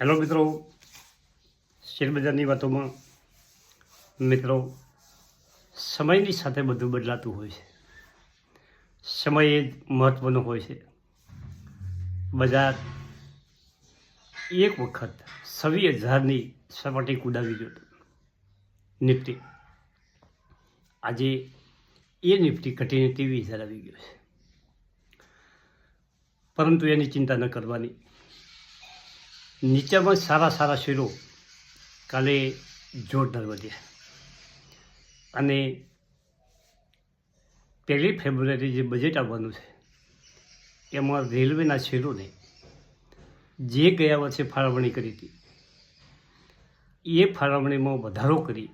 Hello મિત્રો શેરબજારની વાતોમાં મિત્રો, સમયની સાથે બધું બદલાતું હોય છે. સમય એ જ મહત્ત્વનો હોય છે. બજાર એક વખત સવી હજારની સપાટી કુદાવી ગયો નિફ્ટી. આજે એ નિફ્ટી ઘટીને ત્રેવીસ હજાર આવી ગયો છે. પરંતુ એની ચિંતા ન કરવાની. નીચામાં સારા સારા શેરો કાલે જોરદાર વધ્યા. અને પહેલી ફેબ્રુઆરી જે બજેટ આવવાનું છે, એમાં રેલવેના શેરોને જે ગયા વર્ષે ફાળવણી કરી હતી, એ ફાળવણીમાં વધારો કરી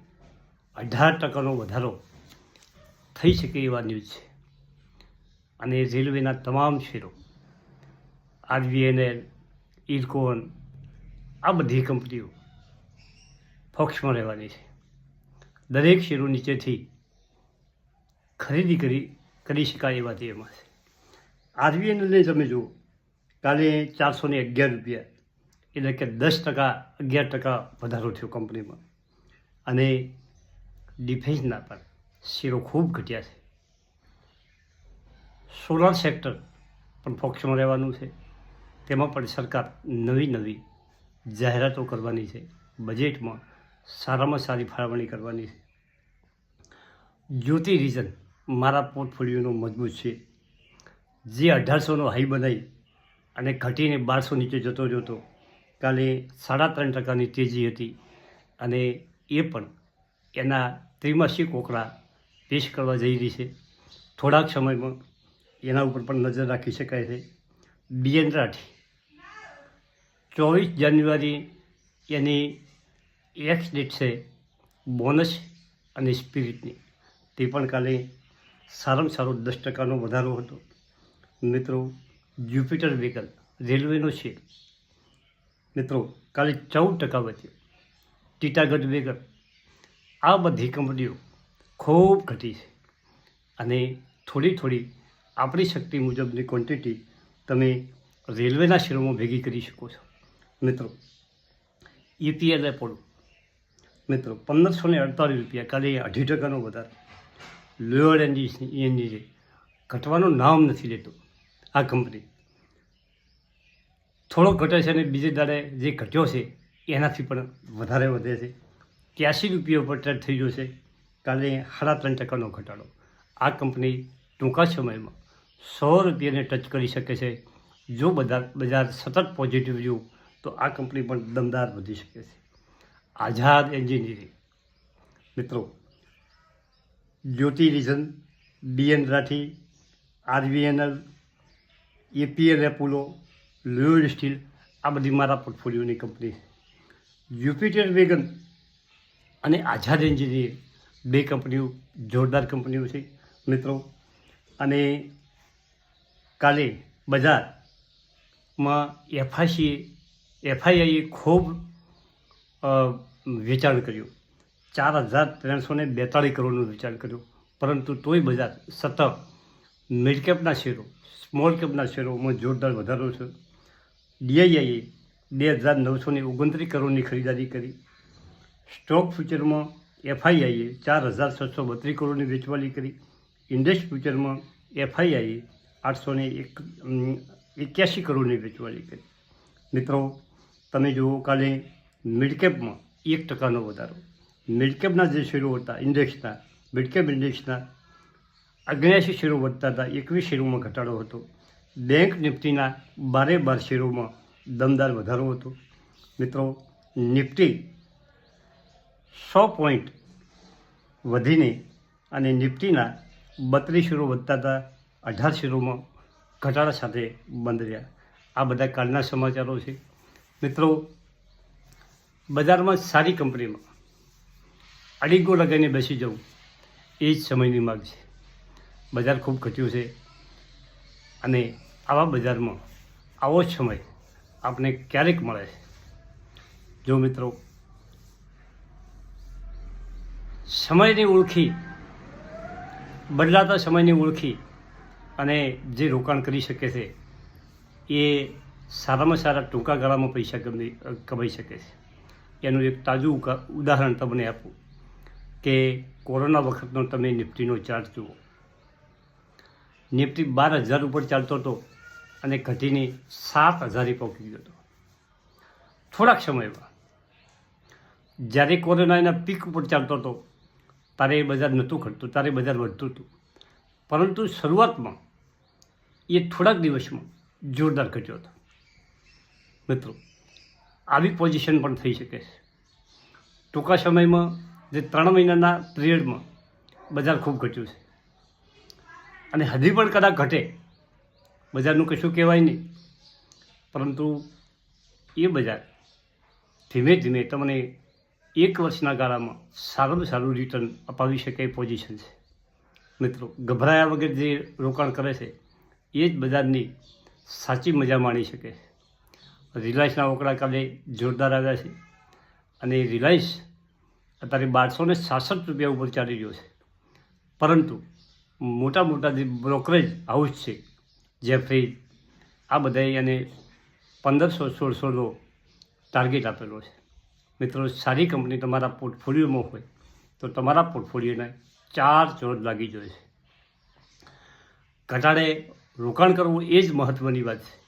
અઢાર ટકાનો વધારો થઈ શકે એવા ન્યૂઝ છે. અને રેલવેના તમામ શેરો આરબીએનએલ ઇરકોન આ બધી કંપનીઓ ફોક્સમાં રહેવાની છે. દરેક શેરો નીચેથી ખરીદી કરી કરી શકાય એવા તે એમાં છે. આરબીએનએલને તમે જુઓ, કાલે ચારસો ને અગિયાર રૂપિયા એટલે કે દસ ટકા, અગિયાર ટકા વધારો થયો કંપનીમાં. અને ડિફેન્સના પણ શેરો ખૂબ ઘટ્યા છે. સોલાર સેક્ટર પણ ફોક્સમાં રહેવાનું છે. તેમાં પણ સરકાર નવી નવી જાહેરાતો કરવાની છે બજેટમાં સારામાં સારી ફાળવણી કરવાની છે. જ્યોતિ રીઝન મારા પોર્ટફોલિયોનો મજબૂત છે. જે અઢારસોનો હાઈ બનાવી અને ઘટીને બારસો નીચે જતો હતો, કાલે સાડા ત્રણ ટકાની તેજી હતી અને એ પણ એના ત્રિમાસિક કોકડા પેશ કરવા જઈ રહી છે. થોડાક સમયમાં એના ઉપર પણ નજર રાખી શકાય છે. બીએન રાઠી ચોવીસ જાન્યુઆરી એની એક્સ ડેટ છે બોનસ અને સ્પિરિટની તે પણ કાલે સારામાં સારો દસ ટકાનો વધારો હતો. મિત્રો જ્યુપિટર વ્હીકલ રેલવેનો છે. મિત્રો, કાલે ચૌદ ટકા વધ્યો. ટીટાગઢ વેગર આ બધી કંપનીઓ ખૂબ ઘટી છે. અને થોડી થોડી આપણી શક્તિ મુજબની ક્વોન્ટિટી તમે રેલવેના શેરોમાં ભેગી કરી શકો છો. મિત્રો. ઈપીએલ એપોલો મિત્રો પંદરસો ને અડતાલીસ રૂપિયા કાલે અઢી ટકાનો વધારો. લોયર એન્જિન એન્જિન છે ઘટવાનું નામ નથી લેતો આ કંપની થોડો ઘટે છે અને બીજે દાડે જે ઘટ્યો છે એનાથી પણ વધારે વધે છે. ત્યાસી રૂપિયા ઉપર ટ્રેડ થઈ ગયો છે. કાલે સાડા ત્રણ ટકાનો ઘટાડો. આ કંપની ટૂંકા સમયમાં સો રૂપિયાને ટચ કરી શકે છે. જો બધા બજાર સતત પોઝિટિવ રહ્યું તો આ કંપની પણ દમદાર વધી શકે છે. આઝાદ એન્જિનિયરિંગ. મિત્રો Jyoti resin B N Rathi, RVNL, APL Apollo, Lloyd steel, આ બધી મારા પોર્ટફોલિયોની કંપની છે. જ્યુપિટર વેગન અને આઝાદ એન્જિનિયર બે કંપનીઓ જોરદાર કંપનીઓ છે, મિત્રો. અને કાલે બજારમાં એફઆઈસી એફઆઈઆઈએ ખૂબ વેચાણ કર્યું. ચાર હજાર ત્રણસો ને બેતાળીસ કરોડનું વેચાણ કર્યું. પરંતુ તોય બજાર સતત મિડ કેપના શેરો, સ્મોલ કેપના શેરોમાં જોરદાર વધારો છે ડીઆઈઆઈએ બે હજાર નવસો ને ઓગણત્રીસ કરોડની ખરીદારી કરી. સ્ટોક ફ્યુચરમાં એફઆઈઆઈએ ચાર હજાર છસો બત્રીસ કરોડની વેચવાલી કરી. ઇન્ડેક્સ ફ્યુચરમાં એફઆઈઆઈએ આઠસો ને એક એક્યાસી કરોડની વેચવાલી કરી. મિત્રો તમે જુઓ, કાલે મિડકેપમાં એક ટકાનો વધારો. મિડકેપના જે શેરો હતા, ઇન્ડેક્સના, મિડકેપ ઇન્ડેક્સના અગ્યાસી શેરો વધતા હતા, એકવીસ શેરોમાં ઘટાડો હતો. બેંક નિફ્ટીના બારે બાર શેરોમાં દમદાર વધારો હતો. મિત્રો, નિફ્ટી સો પોઈન્ટ વધીને અને નિફ્ટીના બત્રીસ શેરો વધતા હતા, અઢાર શેરોમાં ઘટાડા સાથે બંધ રહ્યા. આ બધા કાલના સમાચારો છે. મિત્રો, બજારમાં સારી કંપનીમાં અડીગો લગાવીને બેસી જવું એ જ સમયની માગ છે. બજાર ખૂબ ઘટ્યું છે અને આવા બજારમાં આવો જ સમય આપને ક્યારેક મળે છે. જો મિત્રો, સમયની ઓળખી, બદલાતા સમયની ઓળખી અને જે રોકાણ કરી શકે છે એ સારામાં સારા ટૂંકા ગાળામાં પૈસા કમાઈ શકે છે. એનું એક તાજું ઉદાહરણ તમને આપું કે કોરોના વખતનો તમે નિફ્ટીનો ચાર્ટ જુઓ. નિફ્ટી બાર હજાર ઉપર ચાલતો હતો અને ઘટીને સાત હજારે પહોંચી ગયો હતો. થોડાક સમયમાં જ્યારે કોરોના એના પીક ઉપર ચાલતો હતો તારે એ બજાર નહોતું ઘટતું તારે બજાર વધતું હતું. પરંતુ શરૂઆતમાં એ થોડાક દિવસમાં જોરદાર ઘટ્યો હતો. મિત્રો, આવી પોઝિશન પણ થઈ શકે છે. ટૂંકા સમયમાં જે ત્રણ મહિનાના પિરિયડમાં બજાર ખૂબ ઘટ્યું છે. અને હજી પણ કદાચ ઘટે, બજારનું કશું કહેવાય નહીં. પરંતુ એ બજાર ધીમે ધીમે તમને એક વર્ષના ગાળામાં સારામાં સારું રિટર્ન અપાવી શકે એ પોઝિશન છે. મિત્રો, ગભરાયા વગર જે રોકાણ કરે છે, એ જ બજારની સાચી મજા માણી શકે છે. રિલાયન્સના ઓકળા કાલે જોરદાર આવ્યા છે. અને રિલાયન્સ અત્યારે બારસો ને સાસઠ રૂપિયા ઉપર ચાલી રહ્યો છે. પરંતુ મોટા મોટા જે બ્રોકરેજ હાઉસ છે, જેફરી, આ બધાએ એને પંદરસો સોળસોનો ટાર્ગેટ આપેલો છે. મિત્રો, સારી કંપની તમારા પોર્ટફોલિયોમાં હોય તો તમારા પોર્ટફોલિયોને ચાર ચોર લાગી જોઈએ છે. ઘટાડે રોકાણ કરવું એ જ મહત્ત્વની વાત છે.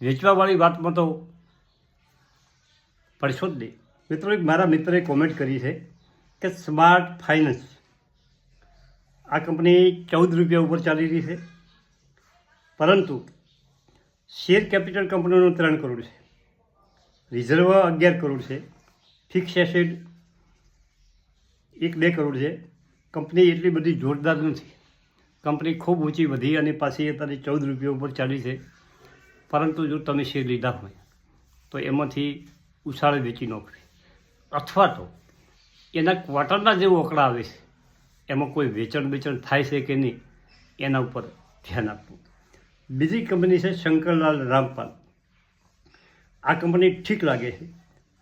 વેચવાવાળી વાતમાં તો પડશો જ નહીં મિત્રો, એક મારા મિત્રએ કોમેન્ટ કરી છે કે સ્માર્ટ ફાઇનાન્સ આ કંપની ચૌદ રૂપિયા ઉપર ચાલી રહી છે. પરંતુ શેર કેપિટલ કંપનીનું ત્રણ કરોડ છે. રિઝર્વ અગિયાર કરોડ છે. ફિક્સ એસેટ એક બે કરોડ છે. કંપની એટલી બધી જોરદાર નથી. કંપની ખૂબ ઊંચી વધી અને પાછી અત્યારે ચૌદ રૂપિયા ઉપર ચાલી છે. પરંતુ જો તમે શેર લીધા હોય, તો એમાંથી ઉછાળે વેચી નાખવી અથવા તો એના ક્વાર્ટરના જે ઓકળા આવે છે, એમાં કોઈ વેચાણ વેચાણ થાય છે કે નહીં, એના ઉપર ધ્યાન આપવું. બીજી કંપની છે શંકરલાલ રામપાલ. આ કંપની ઠીક લાગે છે,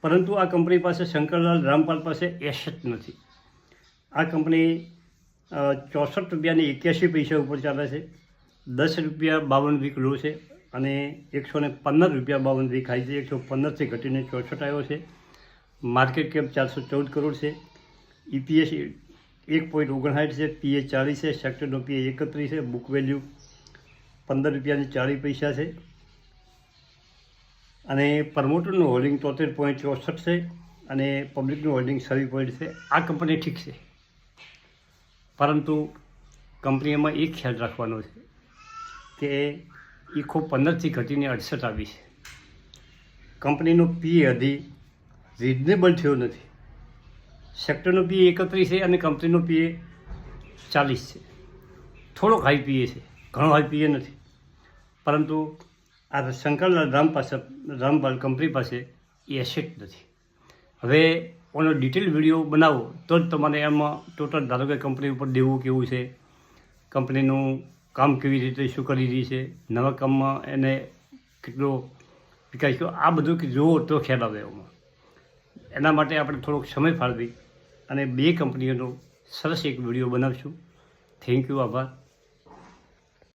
પરંતુ આ કંપની પાસે શંકરલાલ રામપાલ પાસે એસેટ નથી. આ કંપની ચોસઠ રૂપિયાની એક્યાસી પૈસા ઉપર ચાલે છે, દસ રૂપિયા બાવન વીક લો છે અને એકસો ને પંદર રૂપિયા બાવન વીક છે. એકસો પંદરથી ઘટીને ચોસઠ આવ્યો છે. માર્કેટ કેપ ચારસો ચૌદ કરોડ છે. ઈપીએસ એક પોઈન્ટ ઓગણસાઠ છે. પીએ ચાલીસ છે. સેક્ટરનો પીએ એકત્રીસ છે. બુક વેલ્યુ પંદર રૂપિયાની ચાળીસ પૈસા છે. અને પ્રમોટરનું હોલ્ડિંગ તોતેર પોઈન્ટ ચોસઠ છે અને પબ્લિકનું હોલ્ડિંગ સવી પોઈન્ટ છે. આ કંપની ઠીક છે. પરંતુ કંપનીમાં એક ખ્યાલ રાખવાનો છે કે એ ખૂબ પંદરથી ઘટીને અડસઠ આવી છે. કંપનીનો પી હજી રિઝનેબલ થયો નથી. સેક્ટરનો પી એકત્રીસ છે અને કંપનીનો પી ચાલીસ છે. થોડોક હાઈ પીએ છે, ઘણો હાઈ પીએ નથી. પરંતુ આ શંકરલાલ રામ પાસે, રામપાલ કંપની પાસે એ એસેટ નથી. હવે ઓનો ડિટેલ વીડિયો બનાવો તો જ તમારે એમાં ટોટલ ધારો કે કંપની ઉપર દેવું કેવું છે, કંપનીનું કામ કેવી રીતે, શું કરી રહી છે, નવા કામમાં એને કેટલો વિકાસ કર્યો આ બધું જુઓ તો ખ્યાલ આવે એમાં. એના માટે આપણે થોડોક સમય ફાળવી અને બે કંપનીઓનો સરસ એક વીડિયો બનાવશું. થેન્ક યુ આભાર.